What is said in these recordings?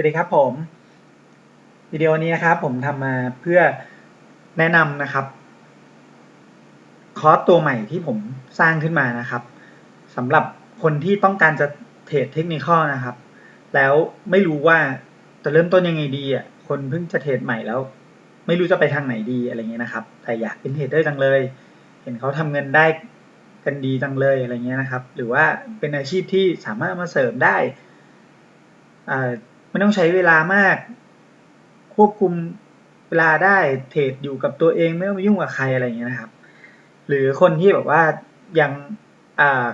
วัสดีครับผมวิดีโอนี้นะครับผมทำมาเพื่อแนะนำนะครับ คอร์สตัวใหม่ที่ผมสร้างขึ้นมานะครับสำหรับคนที่ต้องการจะเทรดเทคนิคนะครับ แล้วไม่รู้ว่าจะเริ่มต้นยังไงดีอะคนเพิ่งจะเทรดใหม่แล้ว ไม่รู้จะไปทางไหนดีอะไรเงี้ยนะครับ แต่อยากเป็นเทรดเดอร์จังเลย เห็นเขาทำเงินได้กันดีจังเลยอะไรเงี้ยนะครับ หรือว่าเป็นอาชีพที่สามารถมาเสริมได้อ่า ไม่ต้องใช้เวลามาก ควบคุมเวลาได้เทรดอยู่กับตัวเองไม่ต้องไปยุ่งกับใครอะไรอย่างเงี้ยนะครับ หรือคนที่แบบว่ายัง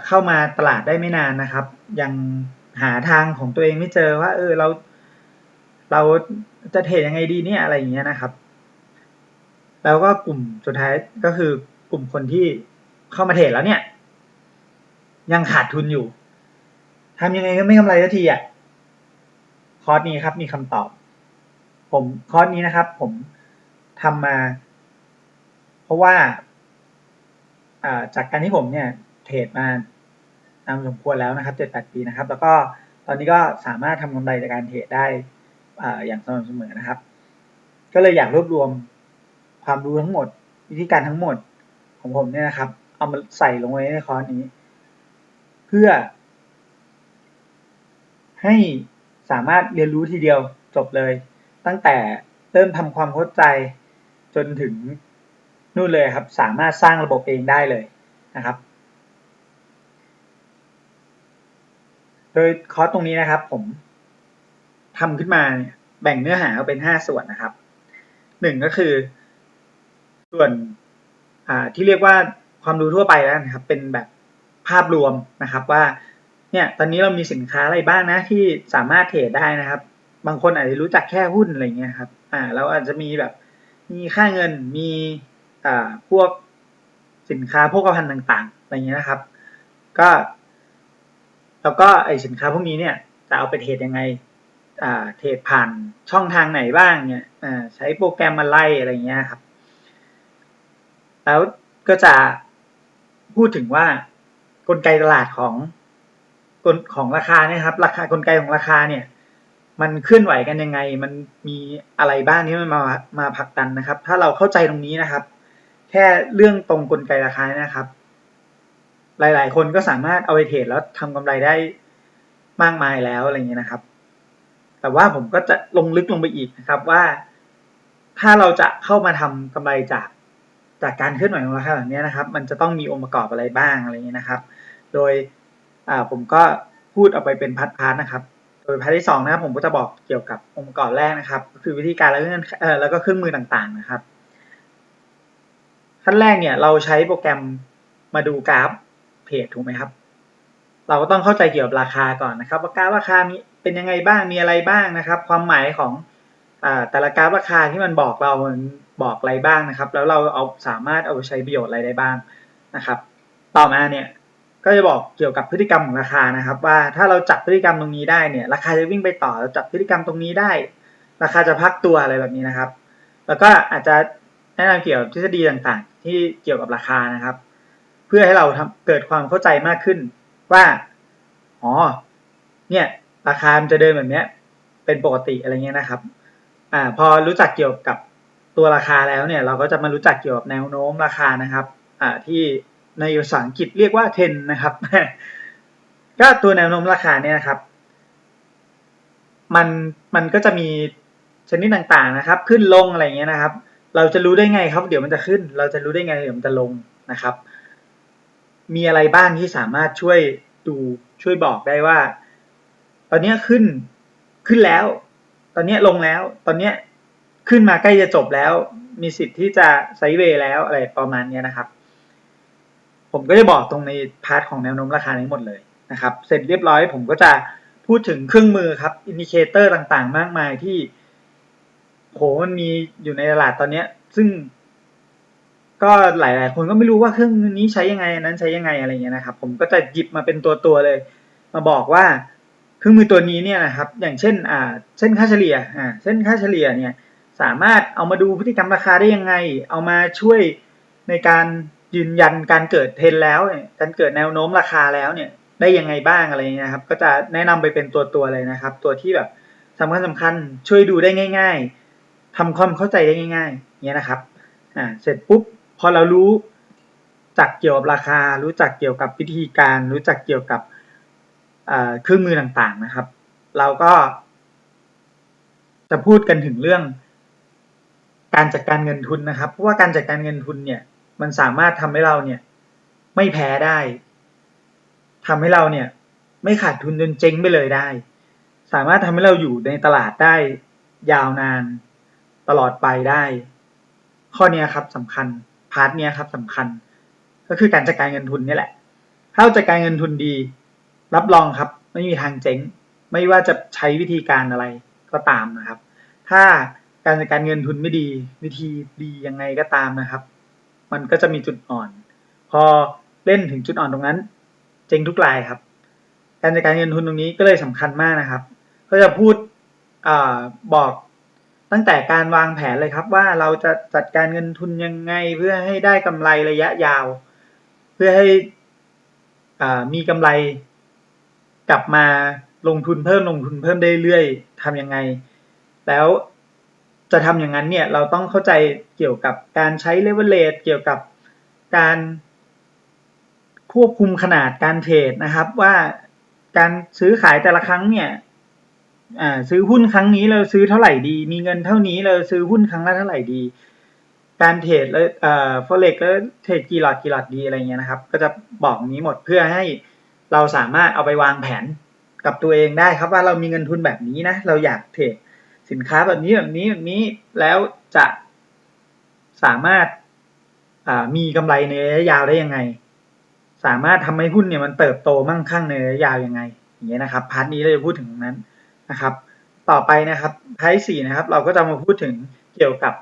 เข้ามาตลาดได้ไม่นานนะครับ ยังหาทางของตัวเองไม่เจอว่า เออเรา เราจะเทรดยังไงดีเนี่ยอะไรอย่างเงี้ยนะครับ แล้วก็กลุ่มสุดท้ายก็คือกลุ่มคนที่เข้ามาเทรดแล้วเนี่ย ยังขาดทุนอยู่ทำยังไงก็ไม่กำไรสักทีอะ คอร์สนี้ครับมีคำตอบ ผมคอร์สนี้นะครับ ผมทำมา เพราะว่าจากการที่ผมเนี่ยเทรดมานานสมควรแล้วนะครับเจ็ดแปดปีนะครับ แล้วก็ตอนนี้ก็สามารถทำกำไรจากการเทรดได้อ่าอย่างสม่ำเสมอนะครับ ก็เลยอยากรวบรวมความรู้ทั้งหมด วิธีการทั้งหมดของผมเนี่ยนะครับ เอามาใส่ลงไว้ในคอร์สนี้ เพื่อให้ สามารถเรียนรู้ทีเดียวจบเลย ตั้งแต่เริ่มทำความเข้าใจจนถึงนู่นเลยครับ สามารถสร้างระบบเองได้เลยนะครับ โดยคอร์สตรงนี้นะครับ ผมทำขึ้นมาเนี่ยแบ่งเนื้อหาออกเป็นห้าส่วนนะครับหนึ่งก็คือ ส่วนที่เรียกว่าความรู้ทั่วไปแล้วนะครับ เป็นแบบภาพรวมนะครับว่า เนี่ยตอนนี้เรามีสินค้าอะไรบ้างนะที่สามารถเทรดได้นะครับ บางคนอาจจะรู้จักแค่หุ้นอะไรเงี้ยครับอ่าเราอาจจะมีแบบมีค่าเงินมีอ่าพวกสินค้าพวกภัณฑ์ต่างๆอะไรเงี้ยนะครับ ก็แล้วก็ไอสินค้าพวกนี้เนี่ยจะเอาไปเทรดยังไงอ่าเทรดผ่านช่องทางไหนบ้างเนี่ยอ่าใช้โปรแกรมมาไล่อะไรเงี้ยครับ แล้วก็จะพูดถึงว่ากลไกตลาดของ กลของราคาเนี่ยครับ ราคากลไกของราคาเนี่ย มันเคลื่อนไหวกันยังไง มันมีอะไรบ้างที่มันมามาผลักดันนะครับ ถ้าเราเข้าใจตรงนี้นะครับ แค่เรื่องตรงกลไกราคานะครับ หลาย ๆ คนก็สามารถเอาไปเทรดแล้วทำกำไรได้มากมายแล้วอะไรเงี้ยนะครับ แต่ว่าผมก็จะลงลึกลงไปอีกนะครับว่า ถ้าเราจะเข้ามาทำกำไรจากจากการเคลื่อนไหวของราคาแบบนี้นะครับ มันจะต้องมีองค์ประกอบอะไรบ้างอะไรเงี้ยนะครับ โดย อ่าผมก็พูดออกไปเป็นพาร์ทๆนะครับ โดยพาร์ทที่สองนะครับผมก็จะบอกเกี่ยวกับองค์ประกอบแรกนะครับคือวิธีการแล้วเงื่อนเอ่อแล้วก็เครื่องมือต่างๆนะครับ ขั้นแรกเนี่ยเราใช้โปรแกรมมาดูกราฟเพจถูกไหมครับ เราก็ต้องเข้าใจเกี่ยวกับราคาก่อนนะครับ ว่ากราฟราคามีเป็นยังไงบ้างมีอะไรบ้างนะครับ ความหมายของอ่าแต่ละกราฟราคาที่มันบอกเรามันบอกอะไรบ้างนะครับ แล้วเราเอาสามารถเอาไปใช้ประโยชน์อะไรได้บ้างนะครับ ต่อมาเนี่ย ก็จะบอกเกี่ยวกับพฤติกรรมของราคานะครับ ว่าถ้าเราจับพฤติกรรมตรงนี้ได้เนี่ยราคาจะวิ่งไปต่อเราจับพฤติกรรมตรงนี้ได้ ราคาจะพักตัวอะไรแบบนี้นะครับ แล้วก็อาจจะแนะนำเกี่ยวกับทฤษฎีต่างๆ ที่เกี่ยวกับราคานะครับ เพื่อให้เราทำเกิดความเข้าใจมากขึ้นว่าอ๋อเนี่ยราคามันจะเดินแบบนี้เป็นปกติอะไรเงี้ยนะครับอ่าพอรู้จักเกี่ยวกับตัวราคาแล้วเนี่ย เราก็จะมารู้จักเกี่ยวกับแนวโน้มราคานะครับอ่าที่ ในภาษาอังกฤษเรียกว่าเทนนะครับก็ตัวแนวโน้มราคาเนี่ยนะครับ มันมันก็จะมีชนิดต่างๆนะครับ ขึ้นลงอะไรเงี้ยนะครับ เราจะรู้ได้ไงครับ เดี๋ยวมันจะขึ้น เราจะรู้ได้ไงเดี๋ยวมันจะลงนะครับ มีอะไรบ้างที่สามารถช่วยดูช่วยบอกได้ว่า ตอนนี้ขึ้นขึ้นแล้ว ตอนนี้ลงแล้ว ตอนนี้ขึ้นมาใกล้จะจบแล้ว มีสิทธิ์ที่จะไซเวย์แล้วอะไรประมาณนี้นะครับ ผมก็จะบอกตรงในพาร์ทของแนวโน้มราคาทั้งหมดเลยนะครับ เสร็จเรียบร้อยผมก็จะพูดถึงเครื่องมือครับอินดิเคเตอร์ต่างๆ มากมายที่โหมันมีอยู่ในตลาดตอนนี้ซึ่ง ก็หลายๆ คนก็ไม่รู้ว่าเครื่องนี้ใช้ยังไงนั้นใช้ยังไงอะไรเงี้ยนะครับ ผมก็จะหยิบมาเป็นตัวตัวเลย มาบอกว่าเครื่องมือตัวนี้เนี่ยนะครับ อย่างเช่น อ่า เส้นค่าเฉลี่ย อ่า เส้นค่าเฉลี่ยเนี่ย สามารถเอามาดูพฤติกรรมราคาได้ยังไง เอามาช่วย ในการยืนยันการเกิดเทรนแล้วเนี่ยการเกิดแนวโน้มราคาแล้วเนี่ยได้ยังไงบ้างอะไรเงี้ยครับ ก็จะแนะนำไปเป็นตัวตัวเลยนะครับ ตัวที่แบบสำคัญสำคัญช่วยดูได้ง่าย ๆทำความเข้าใจได้ง่ายๆเนี้ยนะครับอ่าเสร็จปุ๊บพอเรารู้จักเกี่ยวกับราคา รู้จักเกี่ยวกับวิธีการ รู้จักเกี่ยวกับเครื่องมือต่างๆนะครับ เราก็ จะพูดกันถึงเรื่อง การจัดการเงินทุนนะครับ เพราะว่าการจัดการเงินทุนเนี่ย มันสามารถทำให้เราเนี่ยไม่แพ้ได้ทำให้เราเนี่ยไม่ขาดทุนจนเจ๊งไปเลยได้ สามารถทำให้เราอยู่ในตลาดได้ยาวนานตลอดไปได้ ข้อนี้ครับสำคัญพาร์ทเนี้ยครับสำคัญ ก็คือการจัดการเงินทุนนี่แหละ ถ้าเราจัดการเงินทุนดี รับรองครับ ไม่มีทางเจ๊ง ไม่ว่าจะใช้วิธีการอะไรก็ตามนะครับ ถ้าการจัดการเงินทุนไม่ดี วิธีดียังไงก็ตามนะครับ มันก็จะมีจุดอ่อน พอเล่นถึงจุดอ่อนตรงนั้น เจ๊งทุกรายครับ การจัดการเงินทุนตรงนี้ก็เลยสำคัญมากนะครับ ก็จะพูดอบอกตั้งแต่การวางแผนเลยครับ ว่าเราจะจัดการเงินทุนยังไงเพื่อให้ได้กำไรระยะยาว เพื่อให้อมีกำไรกลับมาลงทุนเพิ่มลงทุนเพิ่มได้เรื่อยๆทำยังไง แล้ว จะทำอย่างนั้นเนี่ยเราต้องเข้าใจเกี่ยวกับการใช้เลเวลเลตเกี่ยวกับการควบคุมขนาดการเทรดนะครับ ว่าการซื้อขายแต่ละครั้งเนี่ยซื้อหุ้นครั้งนี้เราซื้อเท่าไหร่ดี มีเงินเท่านี้เราซื้อหุ้นครั้งละเท่าไหร่ดี การเทรดแล้วเอ่อฟอเร็กแล้วเทรดกี่หลอดกี่หลอดดีอะไรเงี้ยนะครับ ก็จะบอกนี้หมดเพื่อให้เราสามารถเอาไปวางแผนกับตัวเองได้ครับว่าเรามีเงินทุนแบบนี้นะ เราอยากเทรด สินค้าแบบนี้แบบนี้แบบนี้แล้วจะสามารถมีกำไรในระยะยาวได้ยังไง สามารถทำให้หุ้นเนี่ยมันเติบโตมั่งคั่งในระยะยาวยังไง อย่างเงี้ยนะครับ พาร์ทนี้เราจะพูดถึงนั้นนะครับ ต่อไปนะครับพาร์ทสี่นะครับ เราก็จะมาพูดถึงเกี่ยวกับ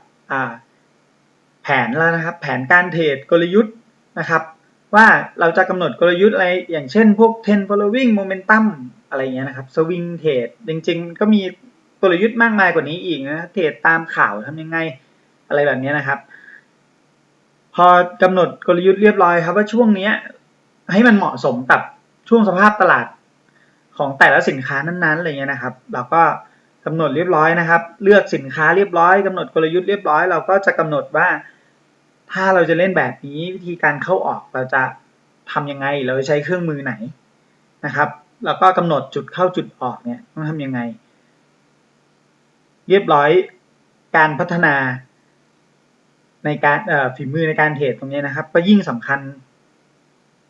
แผนแล้วนะครับ แผนการเทรดกลยุทธ์นะครับ ว่าเราจะกำหนดกลยุทธ์อะไร อย่างเช่นพวก10 following momentum อะไรเงี้ยนะครับ swing trade จริงๆ ก็มี กลยุทธ์มากมายกว่านี้อีกนะเทรดตามข่าวทำยังไงอะไรแบบนี้นะครับ พอกำหนดกลยุทธ์เรียบร้อยครับว่าช่วงเนี้ยให้มันเหมาะสมกับช่วงสภาพตลาดของแต่ละสินค้านั้นๆอะไรเงี้ยนะครับ เราก็กำหนดเรียบร้อยนะครับ เลือกสินค้าเรียบร้อยกำหนดกลยุทธ์เรียบร้อย เราก็จะกำหนดว่า ถ้าเราจะเล่นแบบนี้วิธีการเข้าออกเราจะทำยังไง เราจะใช้เครื่องมือไหนนะครับ แล้วก็กำหนดจุดเข้าจุดออกเนี่ยต้องทำยังไง เรียบร้อยการพัฒนาในการฝีมือในการเทรดตรงนี้นะครับ ก็ยิ่งสำคัญ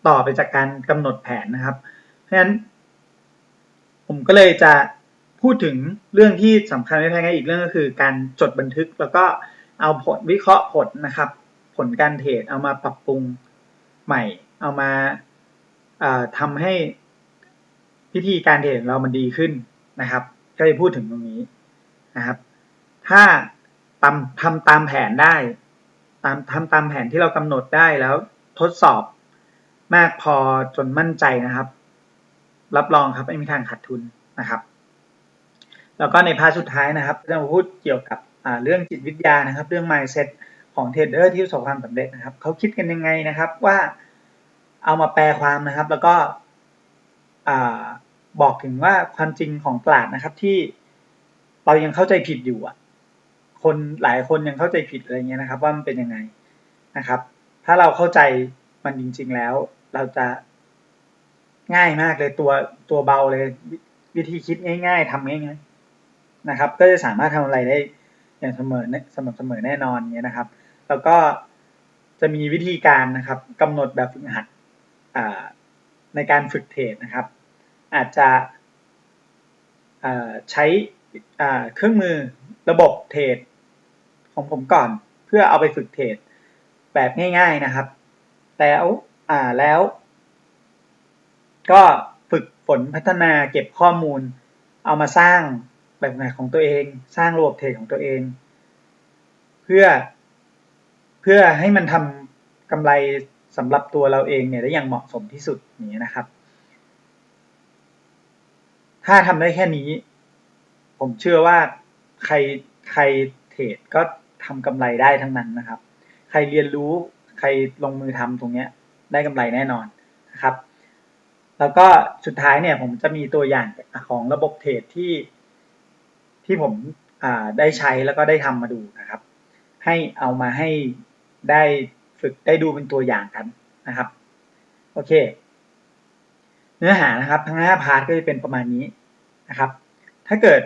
ต่อไปจากการกำหนดแผนนะครับ เพราะฉะนั้นผมก็เลยจะพูดถึงเรื่องที่สำคัญไม่แพ้กันอีกเรื่องก็คือ การจดบันทึกแล้วก็เอาผลวิเคราะห์ผลนะครับ ผลการเทรดเอามาปรับปรุงใหม่ เอามาทำให้วิธีการเทรดเรามันดีขึ้นนะครับ ก็จะพูดถึงตรงนี้ นะครับ ถ้าทำทำตามแผนได้ ตามทำตามแผนที่เรากำหนดได้แล้วทดสอบมากพอจนมั่นใจนะครับ รับรองครับไม่มีทางขาดทุนนะครับ แล้วก็ในพาร์ทสุดท้ายนะครับจะมาพูดเกี่ยวกับเรื่องจิตวิทยานะครับ เรื่อง mindset ของเทรดเดอร์ที่ประสบความสำเร็จนะครับเขาคิดกันยังไงนะครับว่าเอามาแปลความนะครับ แล้วก็บอกถึงว่าความจริงของตลาดนะครับที่ เรายังเข้าใจผิดอยู่อะ คนหลายคนยังเข้าใจผิดอะไรเงี้ยนะครับ ว่ามันเป็นยังไงนะครับ ถ้าเราเข้าใจมันจริง ๆแล้ว เราจะง่ายมากเลยตัวตัวเบาเลย วิธีคิดง่าย ๆทำง่ายๆนะครับ ก็จะสามารถทำอะไรได้อย่างเสมอสม่ำเสมอแน่นอนเนี้ยนะครับ แล้วก็จะมีวิธีการนะครับกำหนดแบบฝึกหัดในการฝึกเทรดนะครับ อาจจะใช้ เครื่องมือระบบเทรดของผมก่อน เพื่อเอาไปฝึกเทรดแบบง่ายๆนะครับ แล้วอ่าแล้ว ก็ฝึกฝนพัฒนาเก็บข้อมูล เอามาสร้างแบบไหนของตัวเอง สร้างระบบเทรดของตัวเอง เพื่อ เพื่อให้มันทำกำไรสำหรับตัวเราเองเนี่ยได้อย่างเหมาะสมที่สุดนี้นะครับ ถ้าทำได้แค่นี้ ผมเชื่อว่าใครใครเทรดก็ทำกำไรได้ทั้งนั้นนะครับ ใครเรียนรู้ใครลงมือทำตรงเนี้ยได้กำไรแน่นอนนะครับ แล้วก็สุดท้ายเนี่ยผมจะมีตัวอย่างของระบบเทรดที่ที่ผมได้ใช้แล้วก็ได้ทำมาดูนะครับ ให้เอามาให้ได้ฝึกได้ดูเป็นตัวอย่างกันนะครับ โอเค เนื้อหานะครับทั้ง5พาร์ทก็จะเป็นประมาณนี้นะครับ ถ้าเกิด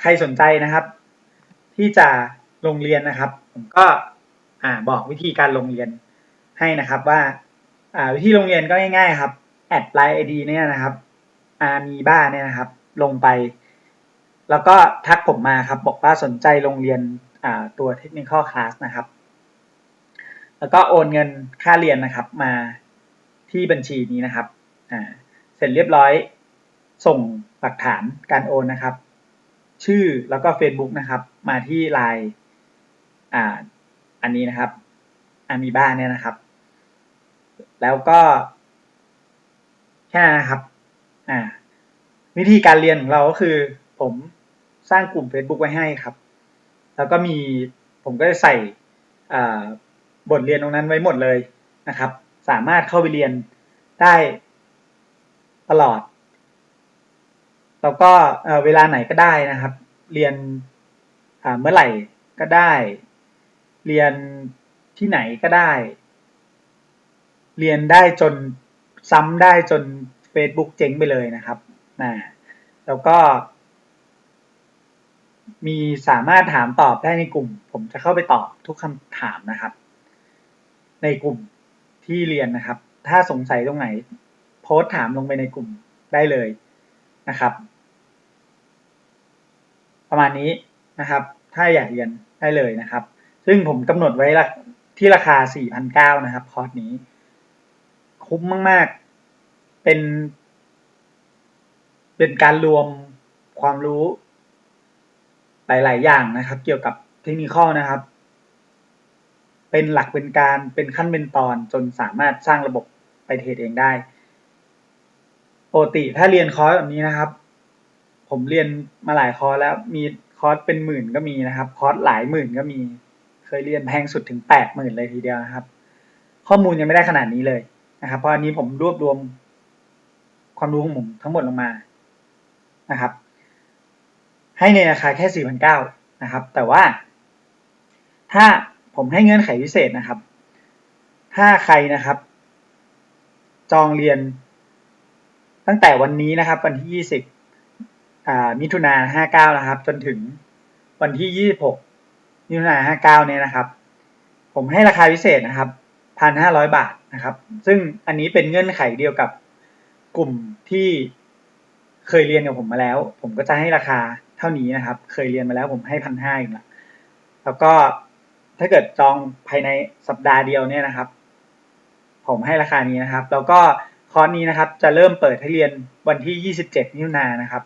ใครสนใจนะครับ ที่จะลงเรียนนะครับ ผมก็อ่าบอกวิธีการลงเรียนให้นะครับว่าอ่าวิธีลงเรียนก็ง่ายๆครับแอดไลน์ไอดีเนี่ยนะครับอามีบ้าเนี่ยนะครับ ลงไป แล้วก็ทักผมมาครับ บอกว่าสนใจลงเรียนอ่าตัวเทคนิคอลคลาสนะครับ แล้วก็โอนเงินค่าเรียนนะครับมาที่บัญชีนี้นะครับอ่าเสร็จเรียบร้อยส่งหลักฐานการโอนนะครับ ชื่อแล้วก็ Facebook นะครับ มาที่ไลน์อ่า อันนี้นะครับอามีบ้าเนี่ยนะครับ แล้วก็แค่นั้นนะครับ อ่า วิธีการเรียนของเราก็คือ ผมสร้างกลุ่ม Facebook ไว้ให้ครับ แล้วก็มีผมก็จะใส่บทเรียนตรงนั้นไว้หมดเลยนะครับ สามารถเข้าไปเรียนได้ตลอด แล้วก็เวลาไหนก็ได้นะครับ เรียนเมื่อไหร่ก็ได้ เรียนที่ไหนก็ได้ เรียนได้จนซ้ำได้จน Facebook เจ๊งไปเลยนะครับนะแล้วก็ มีสามารถถามตอบได้ในกลุ่ม ผมจะเข้าไปตอบทุกคำถามนะครับ ในกลุ่มที่เรียนนะครับ ถ้าสงสัยตรงไหน โพสต์ถามลงไปในกลุ่มได้เลย นะครับ ประมาณนี้นะครับ ถ้าอยากเรียนได้เลยนะครับ ซึ่งผมกำหนดไว้ที่ราคา 4,900 นะครับ คอร์สนี้ คุ้มมาก ๆ เป็น เป็นการรวมความรู้ หลาย ๆ อย่างนะครับ เกี่ยวกับเทคนิคนะครับ เป็นหลักเป็นการเป็นขั้นเป็นตอนจนสามารถสร้างระบบไปเทรดเองได้ ปกติถ้าเรียนคอร์สแบบนี้นะครับ ผมเรียนมาหลายคอร์สแล้วมีคอร์สเป็นหมื่นก็มีนะครับ คอร์สหลายหมื่นก็มี เคยเรียนแพงสุดถึงแปดหมื่นเลยทีเดียวนะครับ ข้อมูลยังไม่ได้ขนาดนี้เลยนะครับ เพราะอันนี้ผมรวบรวมความรู้ของผมทั้งหมดลงมานะครับ ให้ในราคาแค่4,900นะครับ แต่ว่า ถ้าผมให้เงื่อนไขพิเศษนะครับ ถ้าใครนะครับ จองเรียน ตั้งแต่วันนี้นะครับ วันที่ 20มิถุนา59 นะครับ จนถึงวันที่ 26มิถุนา59 เนี่ยนะครับ ผมให้ราคาพิเศษนะครับ 1,500 บาทนะครับ ซึ่งอันนี้เป็นเงื่อนไขเดียวกับกลุ่มที่เคยเรียนกับผมมาแล้ว ผมก็จะให้ราคาเท่านี้นะครับ เคยเรียนมาแล้วผมให้พันห้าอยู่ละแล้วก็ถ้าเกิดจองภายในสัปดาห์เดียวเนี่ยนะครับ ผมให้ราคานี้นะครับ แล้วก็ คอร์สนี้นะครับจะเริ่มเปิดให้เรียนวันที่ 27 มิถุนายนนะครับ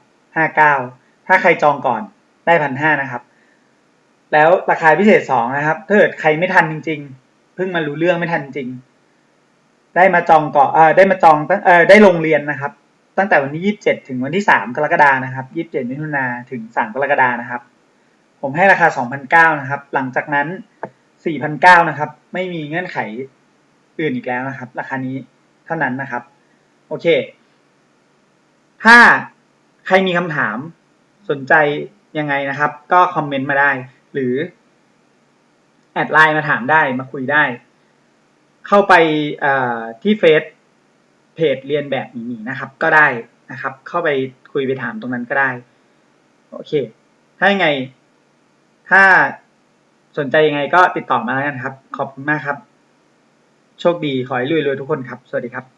59 ถ้าใครจองก่อนได้พันห้านะครับ แล้วราคาพิเศษสองนะครับ ถ้าเกิดใครไม่ทันจริง ๆ เพิ่งมารู้เรื่องไม่ทันจริง ได้มาจองก่อนเออได้มาจองตั้งเออได้ลงเรียนนะครับ ตั้งแต่วันที่ 27 ถึงวันที่ 3 กรกฎานะครับ 27 มิถุนายนถึง 3 กรกฎานะครับ ผมให้ราคา 2,900 นะครับ หลังจากนั้น 4,900 นะครับ ไม่มีเงื่อนไขอื่นอีกแล้วนะครับ ราคานี้เท่านั้นนะครับ โอเค ถ้าใครมีคำถามสนใจยังไงนะครับ ก็คอมเมนต์มาได้ หรือแอดไลน์มาถามได้มาคุยได้ เข้าไปที่เฟซเพจเรียนแบบหมีๆนะครับ ก็ได้นะครับ เข้าไปคุยไปถามตรงนั้นก็ได้ โอเค ถ้ายังไง ถ้าสนใจยังไงก็ติดต่อมาแล้วกันครับ ขอบคุณมากครับ โชคดีขอให้รวยๆทุกคนครับ สวัสดีครับ